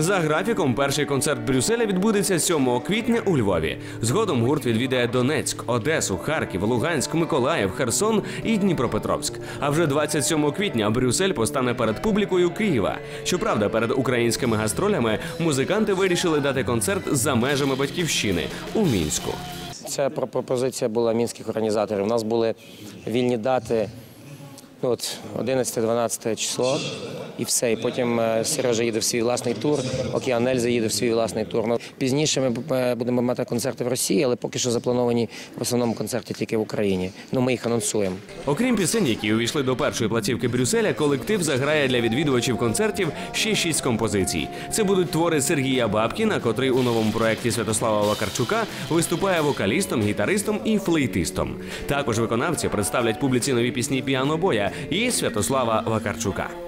За графіком, перший концерт Брюсселя відбудеться 7 квітня у Львові. Згодом гурт відвідає Донецьк, Одесу, Харків, Луганськ, Миколаїв, Херсон і Дніпропетровськ. А вже 27 квітня Брюссель постане перед публікою Києва. Щоправда, перед українськими гастролями музиканти вирішили дати концерт за межами батьківщини у мінську. Ця пропозиція була мінських організаторів. У нас були вільні дати от 11-12 число і все. І потім е, Сережа їде в свій власний тур, Океан Ельзи їде в свій власний тур. Ну, пізніше ми е, будемо мати концерти в Росії, але поки що заплановані в основному концерти тільки в Україні. Ну ми їх анонсуємо. Окрім пісень, які увійшли до першої платівки Брюсселя, колектив заграє для відвідувачів концертів ще шість композицій. Це будуть твори Сергія Бабкіна, котрий у новому проєкті Святослава Вакарчука виступає вокалістом, гітаристом і флейтистом. Також виконавці представлять публіці нові пісні піанобоя і Святослава Вакарчука.